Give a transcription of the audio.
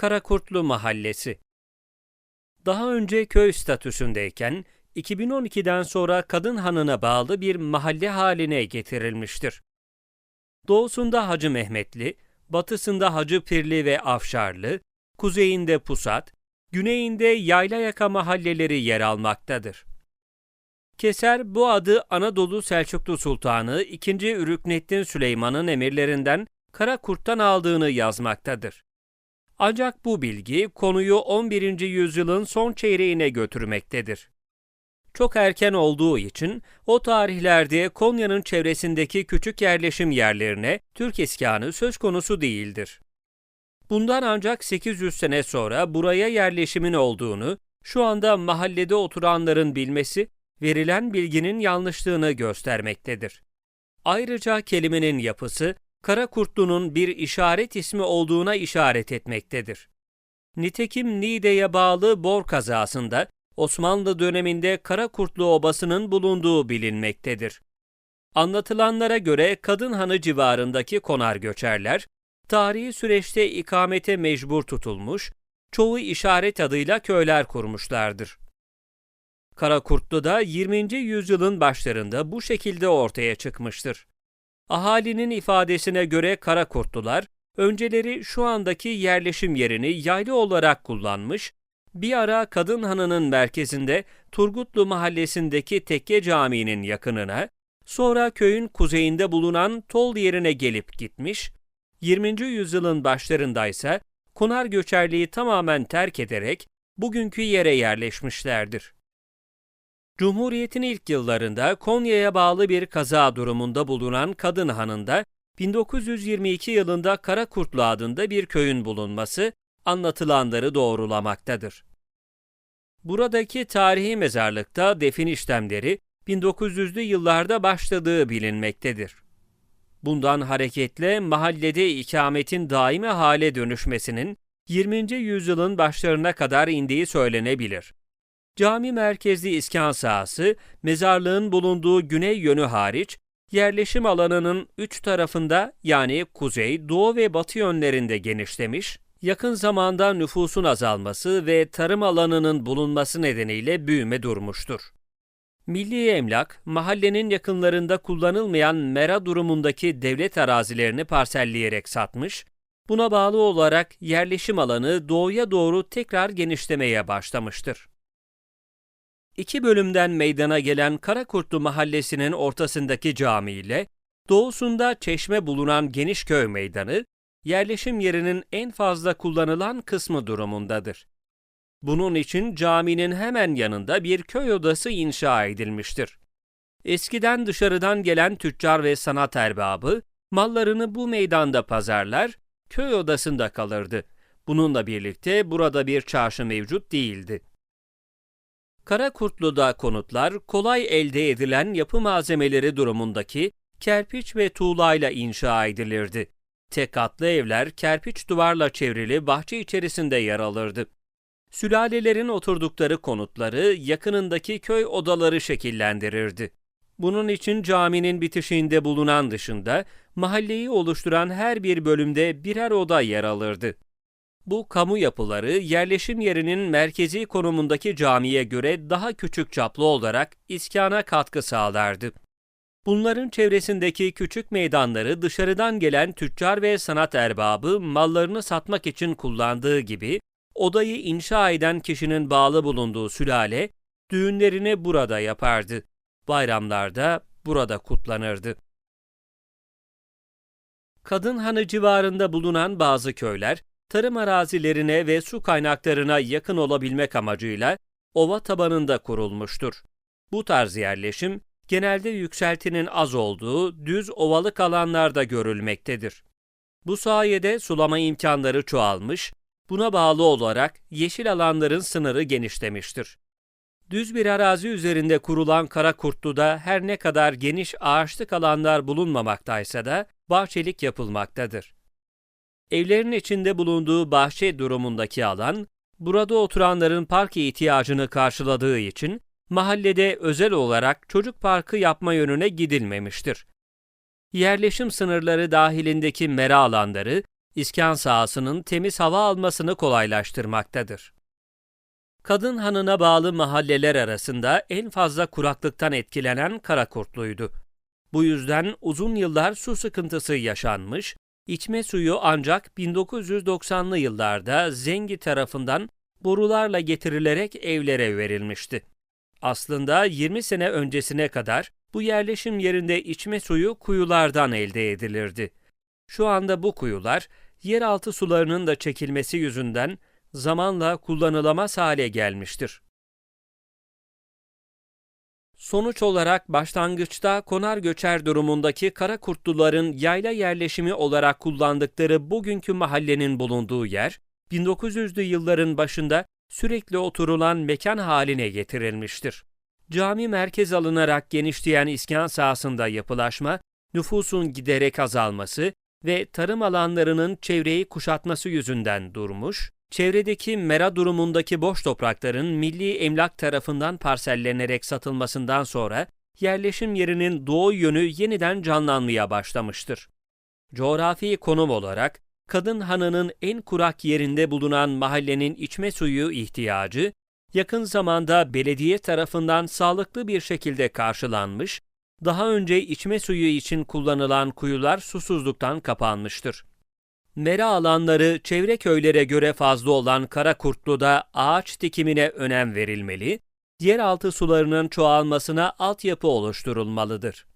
Karakurtlu Mahallesi Daha önce köy statüsündeyken 2012'den sonra Kadın Hanı'na bağlı bir mahalle haline getirilmiştir. Doğusunda Hacı Mehmetli, batısında Hacı Pirli ve Afşarlı, kuzeyinde Pusat, güneyinde Yaylayaka mahalleleri yer almaktadır. Keser bu adı Anadolu Selçuklu Sultanı 2. Ürüknettin Süleyman'ın emirlerinden Karakurt'tan aldığını yazmaktadır. Ancak bu bilgi konuyu 11. yüzyılın son çeyreğine götürmektedir. Çok erken olduğu için o tarihlerde Konya'nın çevresindeki küçük yerleşim yerlerine Türk iskanı söz konusu değildir. Bundan ancak 800 sene sonra buraya yerleşimin olduğunu, şu anda mahallede oturanların bilmesi, verilen bilginin yanlışlığını göstermektedir. Ayrıca kelimenin yapısı, Karakurtlu'nun bir işaret ismi olduğuna işaret etmektedir. Nitekim Niğde'ye bağlı Bor kazasında Osmanlı döneminde Karakurtlu Obası'nın bulunduğu bilinmektedir. Anlatılanlara göre Kadın Hanı civarındaki konar göçerler, tarihi süreçte ikamete mecbur tutulmuş, çoğu işaret adıyla köyler kurmuşlardır. Karakurtlu da 20. yüzyılın başlarında bu şekilde ortaya çıkmıştır. Ahalinin ifadesine göre Karakurtlular, önceleri şu andaki yerleşim yerini yaylı olarak kullanmış, bir ara Kadın Hanı'nın merkezinde Turgutlu mahallesindeki Tekke Camii'nin yakınına, sonra köyün kuzeyinde bulunan Tol yerine gelip gitmiş, 20. yüzyılın başlarında ise konar göçerliği tamamen terk ederek bugünkü yere yerleşmişlerdir. Cumhuriyet'in ilk yıllarında Konya'ya bağlı bir kaza durumunda bulunan Kadın Hanı'nda 1922 yılında Karakurtlu adında bir köyün bulunması anlatılanları doğrulamaktadır. Buradaki tarihi mezarlıkta defin işlemleri 1900'lü yıllarda başladığı bilinmektedir. Bundan hareketle mahallede ikametin daimi hale dönüşmesinin 20. yüzyılın başlarına kadar indiği söylenebilir. Cami merkezli iskan sahası, mezarlığın bulunduğu güney yönü hariç, yerleşim alanının üç tarafında yani kuzey, doğu ve batı yönlerinde genişlemiş, yakın zamanda nüfusun azalması ve tarım alanının bulunması nedeniyle büyüme durmuştur. Milli Emlak, mahallenin yakınlarında kullanılmayan mera durumundaki devlet arazilerini parselleyerek satmış, buna bağlı olarak yerleşim alanı doğuya doğru tekrar genişlemeye başlamıştır. İki bölümden meydana gelen Karakurtlu Mahallesi'nin ortasındaki cami ile doğusunda çeşme bulunan geniş köy meydanı, yerleşim yerinin en fazla kullanılan kısmı durumundadır. Bunun için caminin hemen yanında bir köy odası inşa edilmiştir. Eskiden dışarıdan gelen tüccar ve sanat erbabı mallarını bu meydanda pazarlar, köy odasında kalırdı. Bununla birlikte burada bir çarşı mevcut değildi. Karakurtlu'da konutlar kolay elde edilen yapı malzemeleri durumundaki kerpiç ve tuğlayla inşa edilirdi. Tek katlı evler kerpiç duvarla çevrili bahçe içerisinde yer alırdı. Sülalelerin oturdukları konutları yakınındaki köy odaları şekillendirirdi. Bunun için caminin bitişiğinde bulunan dışında mahalleyi oluşturan her bir bölümde birer oda yer alırdı. Bu kamu yapıları yerleşim yerinin merkezi konumundaki camiye göre daha küçük çaplı olarak iskana katkı sağlardı. Bunların çevresindeki küçük meydanları dışarıdan gelen tüccar ve sanat erbabı mallarını satmak için kullandığı gibi odayı inşa eden kişinin bağlı bulunduğu sülale düğünlerini burada yapardı. Bayramlarda burada kutlanırdı. Kadın Hanı civarında bulunan bazı köyler tarım arazilerine ve su kaynaklarına yakın olabilmek amacıyla ova tabanında kurulmuştur. Bu tarz yerleşim genelde yükseltinin az olduğu düz ovalık alanlarda görülmektedir. Bu sayede sulama imkanları çoğalmış, buna bağlı olarak yeşil alanların sınırı genişlemiştir. Düz bir arazi üzerinde kurulan Karakurtlu'da her ne kadar geniş ağaçlık alanlar bulunmamaktaysa da bahçelik yapılmaktadır. Evlerin içinde bulunduğu bahçe durumundaki alan, burada oturanların park ihtiyacını karşıladığı için mahallede özel olarak çocuk parkı yapma yönüne gidilmemiştir. Yerleşim sınırları dahilindeki mera alanları iskan sahasının temiz hava almasını kolaylaştırmaktadır. Kadın Hanı'na bağlı mahalleler arasında en fazla kuraklıktan etkilenen Karakurtlu'ydu. Bu yüzden uzun yıllar su sıkıntısı yaşanmış, içme suyu ancak 1990'lı yıllarda Zengi tarafından borularla getirilerek evlere verilmişti. Aslında 20 sene öncesine kadar bu yerleşim yerinde içme suyu kuyulardan elde edilirdi. Şu anda bu kuyular yeraltı sularının da çekilmesi yüzünden zamanla kullanılamaz hale gelmiştir. Sonuç olarak başlangıçta konar göçer durumundaki Karakurtluların yayla yerleşimi olarak kullandıkları bugünkü mahallenin bulunduğu yer, 1900'lü yılların başında sürekli oturulan mekan haline getirilmiştir. Cami merkez alınarak genişleyen iskan sahasında yapılaşma, nüfusun giderek azalması ve tarım alanlarının çevreyi kuşatması yüzünden durmuş, çevredeki mera durumundaki boş toprakların milli emlak tarafından parsellenerek satılmasından sonra yerleşim yerinin doğu yönü yeniden canlanmaya başlamıştır. Coğrafi konum olarak Kadın Hanı'nın en kurak yerinde bulunan mahallenin içme suyu ihtiyacı, yakın zamanda belediye tarafından sağlıklı bir şekilde karşılanmış, daha önce içme suyu için kullanılan kuyular susuzluktan kapanmıştır. Mera alanları çevre köylere göre fazla olan Karakurtlu'da ağaç dikimine önem verilmeli, yeraltı sularının çoğalmasına altyapı oluşturulmalıdır.